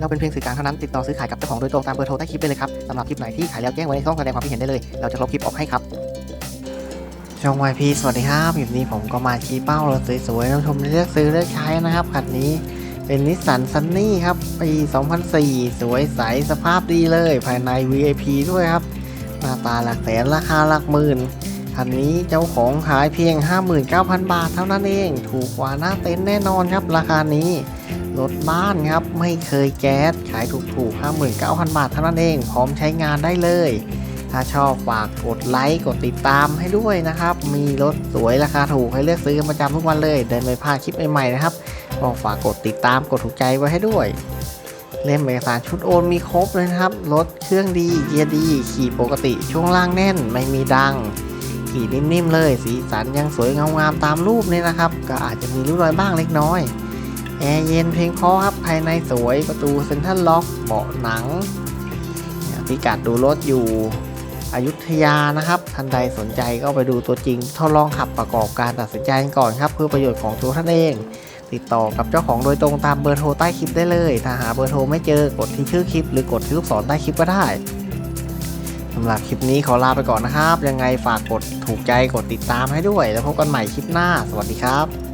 เราเป็นเพียงสื่อกลางเท่านั้นติดต่อซื้อขายกับเจ้าของโดยตรงตามเบอร์โทรใต้คลิปได้เลยครับสำหรับคลิปไหนที่ขายแล้วแจ้งไว้ในช่องแสดงความคิดเห็นได้เลย เราจะลบคลิปออกให้ครับช่อง YP สวัสดีครับคลิปนี้ผมก็มาชี้เป้ารถสวยๆท่านชมเลือกซื้อเลือกใช้นะครับคันนี้เป็นนิสสันซันนี่ครับปี 2004 สวยใสสภาพดีเลย ภายใน VIP ด้วยครับหน้าตาหลักแสนราคาหลักหมื่นคันนี้เจ้าของขายเพียง 59,000 บาทเท่านั้นเอง ถูกกว่าหน้าเต็นท์แน่นอนครับราคานี้ รถบ้านครับ ไม่เคยแก๊ส ขายถูกๆ 59,000 บาทเท่านั้นเอง พร้อมใช้งานได้เลย ถ้าชอบฝากกดไลค์ กดติดตามให้ด้วยนะครับ มีรถสวยราคาถูกให้เลือกซื้อประจำทุกวันเลย เดินไม่พลาดคลิปใหม่ๆนะครับก็ฝากกดติดตามกดถูกใจไว้ให้ด้วย เล่มเอกสารชุดโอนมีครบเลยนะครับ รถเครื่องดีเกียร์ดี ขี่ปกติช่วงล่างแน่นไม่มีดังขี่นิ่มๆเลย สีสันยังสวยงามๆตามรูปนี่นะครับ ก็อาจจะมีริ้วรอยบ้างเล็กน้อย แอร์เย็นเพลงเพราะครับภายในสวยประตูเซ็นทรัลล็อกเบาะหนังพิกัดดูรถอยู่อยุธยานะครับ ท่านใดสนใจก็ไปดูตัวจริงทดลองขับประกอบการตัดสินใจก่อนครับ เพื่อประโยชน์ของตัวท่านเอง ติดต่อกับเจ้าของโดยตรงตามเบอร์โทรใต้คลิปได้เลย ถ้าหาเบอร์โทรไม่เจอกดที่ชื่อคลิป หรือกดที่ลูกศรใต้คลิปก็ได้สำหรับคลิปนี้ขอลาไปก่อนนะครับ ยังไงฝากกดถูกใจกดติดตามให้ด้วย แล้วพบกันใหม่คลิปหน้า สวัสดีครับ